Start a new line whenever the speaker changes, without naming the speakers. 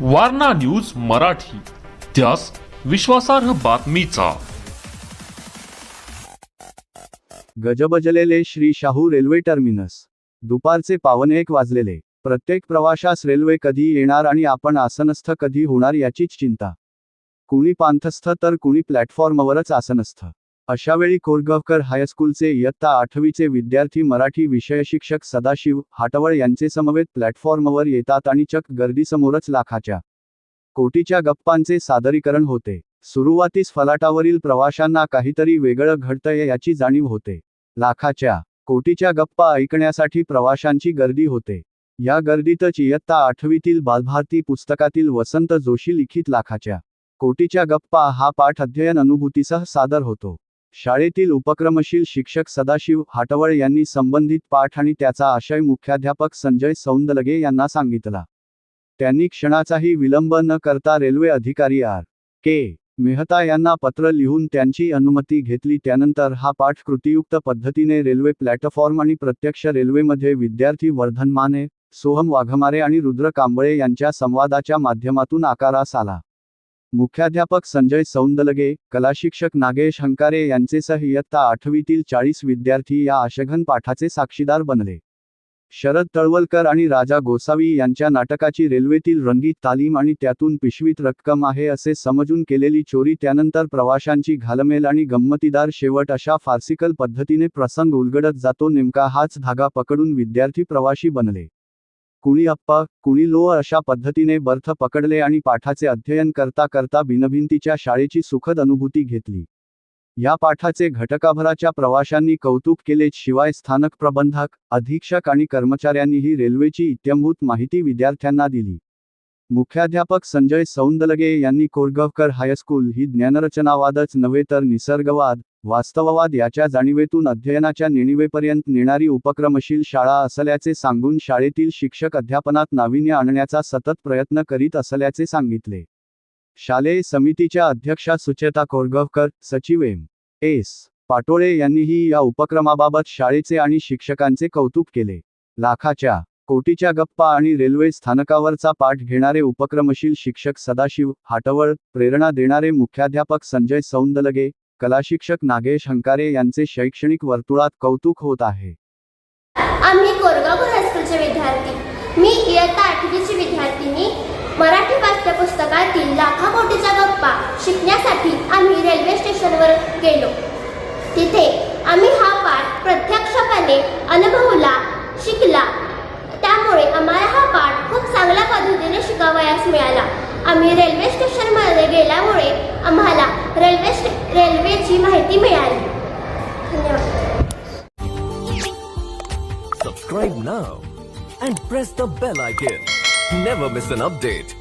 Warna news Marathi. त्यास विश्वासार्ह बातमीचा.
गजबजलेले श्री शाहू रेल्वे टर्मिनस. दुपारचे पावन एक वाजलेले. प्रत्येक प्रवाशास रेल्वे कधी येणार आणि आपण आसनस्थ कधी होणार याचीच चिंता. कुणी पांथस्थ तर कुणी प्लॅटफॉर्मवरच आसनस्थ. अशावेळी कोरगावकर हायस्कूलचे इयत्ता आठवीचे विद्यार्थी मराठी विषय शिक्षक सदाशिव हाटवळ यांचे समवेत प्लॅटफॉर्मवर येतात आणि चक गर्दीसमोरच लाखाच्या कोटीच्या गप्पांचे सादरीकरण होते. सुरुवातीस फलाटावरील प्रवाशांना काहीतरी वेगळं घडतंय याची जाणीव होते. लाखाच्या कोटीच्या गप्पा ऐकण्यासाठी प्रवाशांची गर्दी होते. या गर्दीतच इयत्ता आठवीतील बालभारती पुस्तकातील वसंत जोशी लिखित लाखाच्या कोटीच्या गप्पा हा पाठ अध्ययन अनुभूतीसह सादर होतो. शाळेतील उपक्रमशील शिक्षक सदाशिव हाटवळ यांनी संबंधित पाठ आणि त्याचा आशय मुख्याध्यापक संजय सौंदलगे यांना सांगितला. त्यांनी क्षणाचाही विलंब न करता रेल्वे अधिकारी आर. के. मेहता यांना पत्र लिहून त्यांची अनुमती घेतली. त्यानंतर हा पाठ कृतीयुक्त पद्धतीने रेल्वे प्लॅटफॉर्म आणि प्रत्यक्ष रेल्वेमध्ये विद्यार्थी वर्धन माने सोहम वाघमारे आणि रुद्र कांबळे यांच्या संवादाच्या माध्यमातून आकारास आला. मुख्याध्यापक संजय सौंदलगे कलाशिक्षक नागेश हंकारे यांचेसह इयत्ता आठवीतील चाळीस विद्यार्थी या आशघन पाठाचे साक्षीदार बनले. शरद तळवलकर आणि राजा गोसावी यांच्या नाटकाची रेल्वेतील रंगीत तालीम आणि त्यातून पिशवीत रक्कम आहे असे समजून केलेली चोरी त्यानंतर प्रवाशांची घालमेल आणि गंमतीदार शेवट अशा फार्सिकल पद्धतीने प्रसंग उलगडत जातो नेमका हाच धागा पकडून विद्यार्थी प्रवाशी बनले. कुणी अप्पा कुणी लोअ अशा पद्धतीने बर्थ पकडले आणि पाठाचे अध्ययन करता करता भिनभिंतीच्या शाळेची सुखद अनुभूती घेतली. या पाठाचे घटकाभराच्या प्रवाशांनी कौतुक केले शिवाय स्थानक प्रबंधक अधीक्षक आणि कर्मचाऱ्यांनीही रेल्वेची इत्यंभूत माहिती विद्यार्थ्यांना दिली. मुख्याध्यापक संजय सौंदलगे यांनी कोरगावकर हायस्कूल ही ज्ञानरचनावादच नव्हे तर निसर्गवाद वास्तववाद याच्या जाणीवेतून अध्ययनाच्या नेणिवेपर्यंत नेणारी उपक्रमशील शाळा असल्याचे सांगून शाळेतील शिक्षक अध्यापनात नाविन्य आणण्याचा सतत प्रयत्न करीत असल्याचे सांगितले. शालेय समितीच्या अध्यक्षा सुचेता कोरगवकर सचिव एम. एस. पाटोळे यांनीही या उपक्रमाबाबत शाळेचे आणि शिक्षकांचे कौतुक केले. लाखाच्या कोटीच्या गप्पा आणि रेल्वे स्थानकावरचा पाठ घेणारे उपक्रमशील शिक्षक सदाशिव हाटवळ प्रेरणा देणारे मुख्याध्यापक संजय सौंदलगे कलाशिक्षक नागेश हंकारे यांचे शैक्षणिक वर्तुळात कौतुक होत आहे.
आम्ही कोरगावकर हायस्कूलचे विद्यार्थी. मी इयत्ता आठवीची विद्यार्थिनी मराठी पाठ्यपुस्तकातील लाखा कोटीच्या गप्पा शिकण्यासाठी आम्ही रेल्वे स्टेशनवर गेलो. तिथे आम्ही हा पाठ प्रत्यक्षपणे अनुभवला शिकला. त्यामुळे आम्हाला हा पाठ खूप चांगल्या पद्धतीने शिकावयास मिळाला. आम्ही रेल्वे स्टेशनमध्ये गेल्यामुळे आम्हाला रेल्वेची माहिती मिळाली धन्यवाद
Subscribe now and press the bell icon. Never miss an update.